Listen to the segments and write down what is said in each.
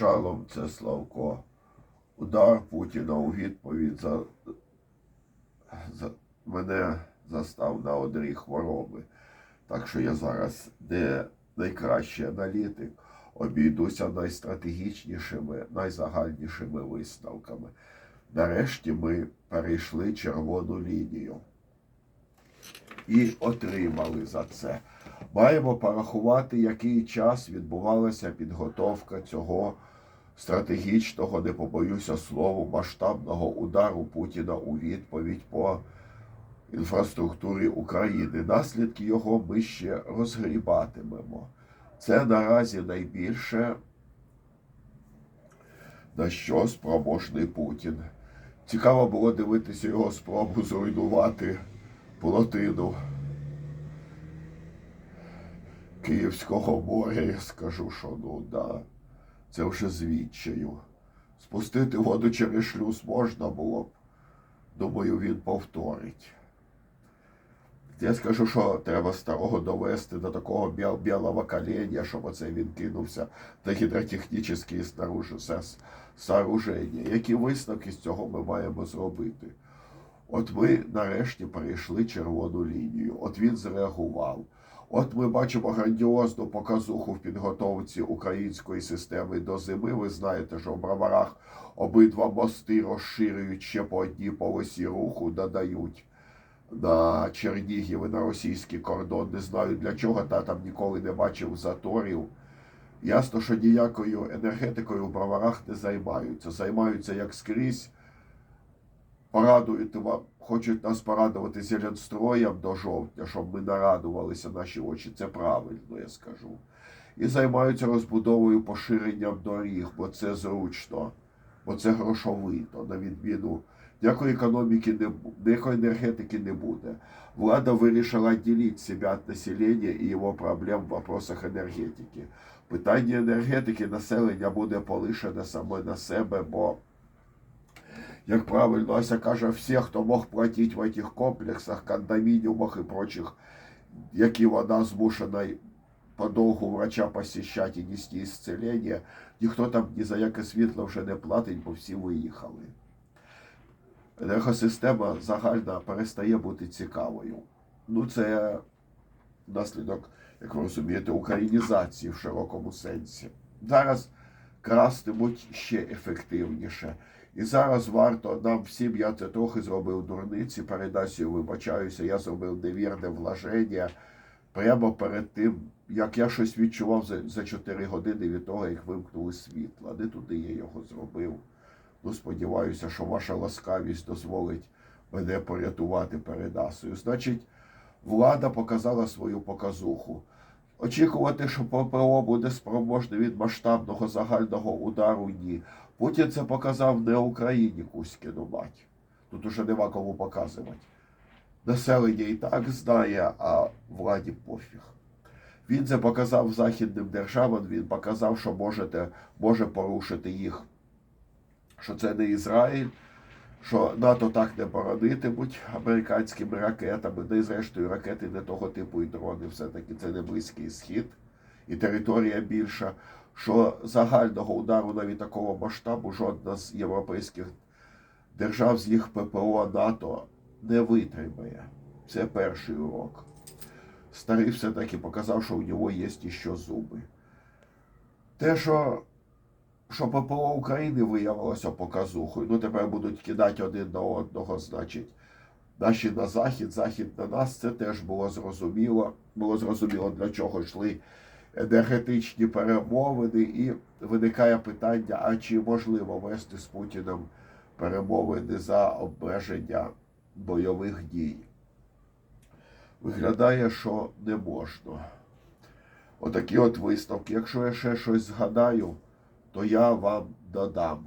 Шалом це Славко. Удар Путіна у відповідь за, за мене застав на одрі хвороби. Так що я зараз не найкращий аналітик, обійдуся найстратегічнішими, найзагальнішими висновками. Нарешті ми перейшли червону лінію і отримали за це. Маємо порахувати, який час відбувалася підготовка цього стратегічного, не побоюся слову, масштабного удару Путіна у відповідь по інфраструктурі України. Наслідки його ми ще розгрібатимемо. Це наразі найбільше, на що спроможний Путін. Цікаво було дивитися його спробу зруйнувати плотину Київського моря. Я скажу, що ну да, це вже звідчаю. Спустити воду через шлюз можна було б. Думаю, він повторить. Я скажу, що треба старого довести до такого біл білого коленя, щоб оце він кинувся на гідротехнічні сооруження. Які висновки з цього ми маємо зробити? От ми нарешті перейшли червону лінію. От він зреагував. От ми бачимо грандіозну показуху в підготовці української системи до зими. Ви знаєте, що в броварах обидва мости розширюють ще по одній полосі руху, додають на Чернігів і на російський кордон. Не знаю для чого, та там ніколи не бачив заторів. Ясно, що ніякою енергетикою в броварах не займаються. Займаються як скрізь. Порадують, хочуть нас порадувати зеленстроєм до жовтня, щоб ми нарадувалися наші очі. Це правильно, я скажу. І займаються розбудовою поширенням доріг, бо це зручно, бо це грошовито, на відміну. Ніякої економіки не ніякої енергетики не буде. Влада вирішила ділити себе від населення і його проблем в вопросах енергетики. Питання енергетики населення буде полишене саме на себе, бо як правильно Ася каже, всі, хто мог платити в цих комплексах, кондомініумах і прочих, які вона змушена подовгу врача посіщати і нести ісцелення, ніхто там ні за яке світло вже не платить, бо всі виїхали. Енергосистема загальна перестає бути цікавою. Ну, це наслідок, як ви розумієте, українізації в широкому сенсі. Зараз крастимуть ще ефективніше. І зараз варто нам всім, я це трохи зробив дурниці, передасію вибачаюся, я зробив невірне влаження прямо перед тим, як я щось відчував за, за 4 години від того, як вимкнули світло. Не туди я його зробив. Ну, сподіваюся, що ваша ласкавість дозволить мене порятувати передасою. Значить, влада показала свою показуху. Очікувати, що ППО буде спроможне від масштабного загального удару ні. Путін це показав не Україні Кузькіну мать. Тут уже нема кому показувати. Населення і так знає, а владі пофіг. Він це показав західним державам, він показав, що можете, може порушити їх, що це не Ізраїль, що НАТО так не боронитимуть американськими ракетами, де зрештою ракети не того типу і дрони, все-таки це не Близький Схід і територія більша, що загального удару навіть такого масштабу жодна з європейських держав з їх ППО НАТО не витримає. Це перший урок. Старий все-таки показав, що у нього є ще зуби. Те, що що ППО України виявилося показухою, ну тепер будуть кидати один на одного, значить, наші на захід, захід на нас, це теж було зрозуміло. Було зрозуміло, для чого йшли енергетичні перемовини, і виникає питання: а чи можливо вести з Путіним перемовини за обмеження бойових дій? Виглядає, що не можна. Отакі от виставки. Якщо я ще щось згадаю, то я вам додам.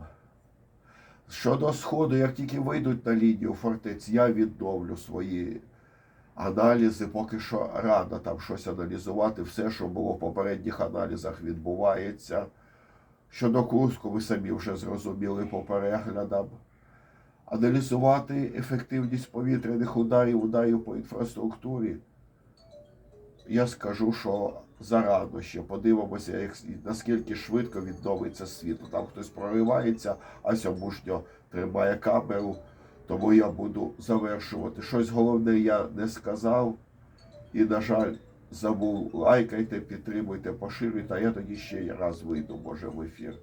Щодо Сходу, як тільки вийдуть на лінію фортець, я відновлю свої аналізи, поки що рано там щось аналізувати. Все, що було в попередніх аналізах, відбувається. Щодо Курську, ви самі вже зрозуміли по переглядам. Аналізувати ефективність повітряних ударів, ударів по інфраструктурі. Я скажу, що зарано ще. Подивимося, як, наскільки швидко відновиться світ. Там хтось проривається, а сьомушньо тримає камеру. Тому я буду завершувати. Щось головне я не сказав. І, на жаль, забув. Лайкайте, підтримуйте, поширюйте, а я тоді ще раз вийду, може, в ефір.